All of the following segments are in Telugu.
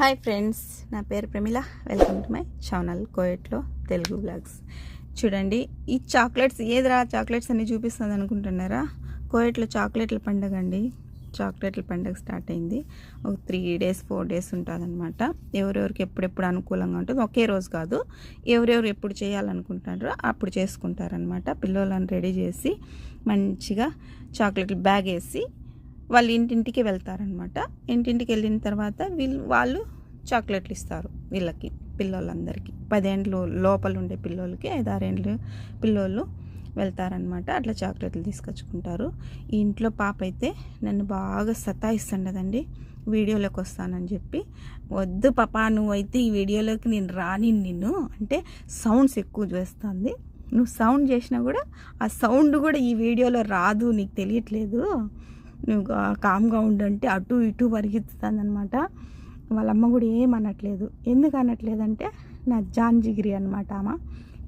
హాయ్ ఫ్రెండ్స్ నా పేరు Pramila welcome to my channel కోయట్లో Telugu blogs చూడండి ఈ చాక్లెట్స్ ఏదిరా చాక్లెట్స్ అన్ని చూపిస్తుంది అనుకుంటున్నారా? కోయట్లో చాక్లెట్ల పండగ అండి. చాక్లెట్ల పండగ స్టార్ట్ అయింది. ఒక త్రీ డేస్ ఫోర్ డేస్ ఉంటుంది అనమాట ఎవరెవరికి ఎప్పుడెప్పుడు అనుకూలంగా ఉంటుంది ఒకే రోజు కాదు ఎవరెవరు ఎప్పుడు చేయాలనుకుంటారో అప్పుడు చేసుకుంటారనమాట పిల్లలను రెడీ చేసి మంచిగా చాక్లెట్లు బ్యాగ్ వేసి వాళ్ళు ఇంటింటికి వెళ్తారనమాట. ఇంటింటికి వెళ్ళిన తర్వాత వీళ్ళు వాళ్ళు చాక్లెట్లు ఇస్తారు వీళ్ళకి పిల్లలందరికీ పదేండ్లు లోపల ఉండే పిల్లోళ్ళకి ఐదారేండ్లు పిల్లోళ్ళు వెళ్తారనమాట. అట్లా చాక్లెట్లు తీసుకొచ్చుకుంటారు. ఈ ఇంట్లో పాప అయితే నన్ను బాగా సతాయిస్తుండదండి. వీడియోలోకి వస్తానని చెప్పి వద్దు పాపా నువ్వైతే ఈ వీడియోలోకి నేను రాని నిన్ను. అంటే సౌండ్స్ ఎక్కువ చేస్తుంది. నువ్వు సౌండ్ చేసినా కూడా ఆ సౌండ్ కూడా ఈ వీడియోలో రాదు నీకు తెలియట్లేదు. నువ్వు కామ్గా ఉండంటే అటు ఇటు పరిగెత్తుతుంది అనమాట వాళ్ళ అమ్మ కూడా ఏం అనట్లేదు. ఎందుకు అనట్లేదంటే నా జాన్ జిగిరి అనమాట ఆమె.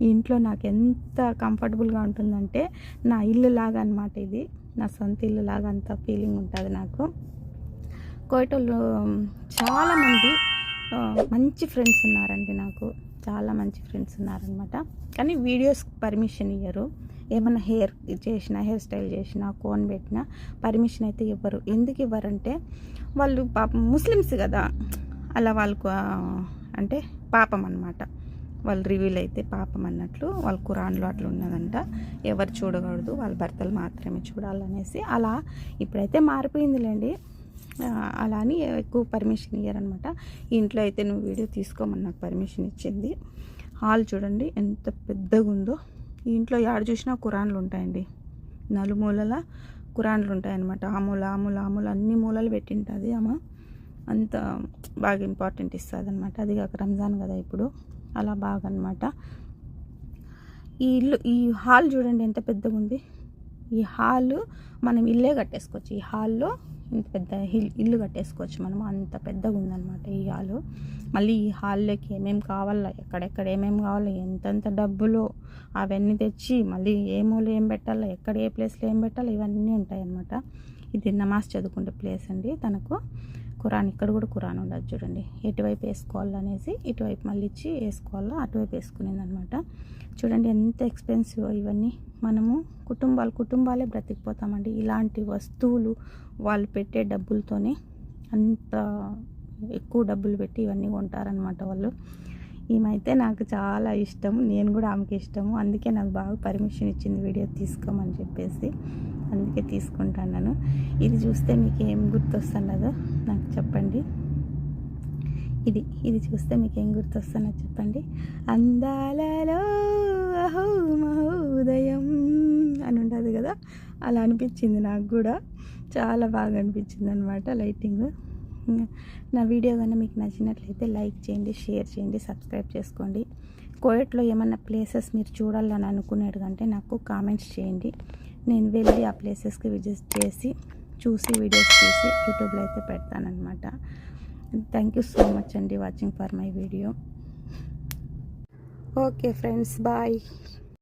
ఈ ఇంట్లో నాకు ఎంత కంఫర్టబుల్గా ఉంటుందంటే నా ఇల్లు లాగా అనమాట ఇది. నా సొంత ఇల్లు లాగా అంత ఫీలింగ్ ఉంటుంది నాకు. కోయటోళ్ళు చాలామంది మంచి ఫ్రెండ్స్ ఉన్నారండి నాకు. చాలా మంచి ఫ్రెండ్స్ ఉన్నారనమాట కానీ వీడియోస్ పర్మిషన్ ఇవ్వరు ఏమైనా హెయిర్ చేసినా హెయిర్ స్టైల్ చేసినా కోన్ పెట్టినా పర్మిషన్ అయితే ఇవ్వరు. ఎందుకు ఇవ్వరంటే వాళ్ళు పాపం ముస్లిమ్స్ కదా. అలా వాళ్ళకు అంటే పాపం అనమాట వాళ్ళు రివీల్ అయితే పాపం అన్నట్లు వాళ్ళ కురాన్లో అట్లా ఉన్నదంట. ఎవరు చూడకూడదు. వాళ్ళ భర్తలు మాత్రమే చూడాలనేసి అలా ఇప్పుడైతే మారిపోయిందిలేండి. అలా అని ఎక్కువ పర్మిషన్ ఇయ్యారనమాట ఇంట్లో అయితే నువ్వు వీడియో తీసుకోమని నాకు పర్మిషన్ ఇచ్చింది. హాల్ చూడండి ఎంత పెద్దగా ఉందో ఇంట్లో ఎడ చూసినా కురాన్లు ఉంటాయండి. నలుమూలల కురాన్లు ఉంటాయన్నమాట. ఆ మూల ఆ అన్ని మూలలు పెట్టింటుంది ఆమె అంత బాగా ఇంపార్టెంట్ ఇస్తుంది అనమాట అది కాక రంజాన్ కదా ఇప్పుడు. అలా బాగా అనమాట ఈ ఇల్లు ఈ హాల్ చూడండి ఎంత పెద్దగా ఉంది ఈ హాల్ మనం ఇల్లే కట్టేసుకోవచ్చు. ఈ హాల్లో ఇంత పెద్ద హిల్ ఇల్లు కట్టేసుకోవచ్చు మనం. అంత పెద్దగా ఉందన్నమాట ఈ హాలు. మళ్ళీ ఈ హాల్లోకి ఏమేమి కావాలా ఎక్కడెక్కడ ఏమేమి కావాలో ఎంతెంత డబ్బులు అవన్నీ తెచ్చి మళ్ళీ ఏ మూల ఏం పెట్టాలో ఎక్కడ ఏ ప్లేస్లో ఏం పెట్టాలో ఇవన్నీ ఉంటాయి అన్నమాట ఇది నమాజ్ చదువుకునే ప్లేస్ అండి తనకు. కురాన్ ఇక్కడ కూడా కురాన్ ఉండదు చూడండి. ఎటువైపు వేసుకోవాలనేసి ఇటువైపు మళ్ళీ ఇచ్చి వేసుకోవాలో అటువైపు వేసుకునేది అనమాట చూడండి ఎంత ఎక్స్పెన్సివ్ ఇవన్నీ. మనము కుటుంబాలు కుటుంబాలే బ్రతికిపోతామండి. ఇలాంటి వస్తువులు వాళ్ళు పెట్టే డబ్బులతోనే అంత ఎక్కువ డబ్బులు పెట్టి ఇవన్నీ కొంటారనమాట వాళ్ళు. ఈమైతే నాకు చాలా ఇష్టం నేను కూడా ఆమెకి ఇష్టము. అందుకే నాకు బాగా పర్మిషన్ ఇచ్చింది వీడియో తీసుకోమని చెప్పేసి. అందుకే తీసుకుంటాను ఇది చూస్తే మీకు ఏం గుర్తొస్తున్నదో నాకు చెప్పండి. ఇది ఇది చూస్తే మీకు ఏం గుర్తొస్తున్నదో చెప్పండి. అందాలలో అహో మహోదయం అని ఉంటుంది కదా? అలా అనిపించింది నాకు కూడా. చాలా బాగా అనిపించింది అనమాట లైటింగ్. నా వీడియో కన్నా మీకు నచ్చినట్లయితే లైక్ చేయండి షేర్ చేయండి సబ్స్క్రైబ్ చేసుకోండి. కోయట్లో ఏమన్నా ప్లేసెస్ మీరు చూడాలని అనుకునేది కంటే నాకు కామెంట్స్ చేయండి. నేను వెళ్ళి ఆ ప్లేసెస్కి విజిట్ చేసి చూసి వీడియోస్ తీసి యూట్యూబ్లో అయితే పెడతానమాట థ్యాంక్ యూ సో మచ్ అండి watching for my video. Okay friends bye.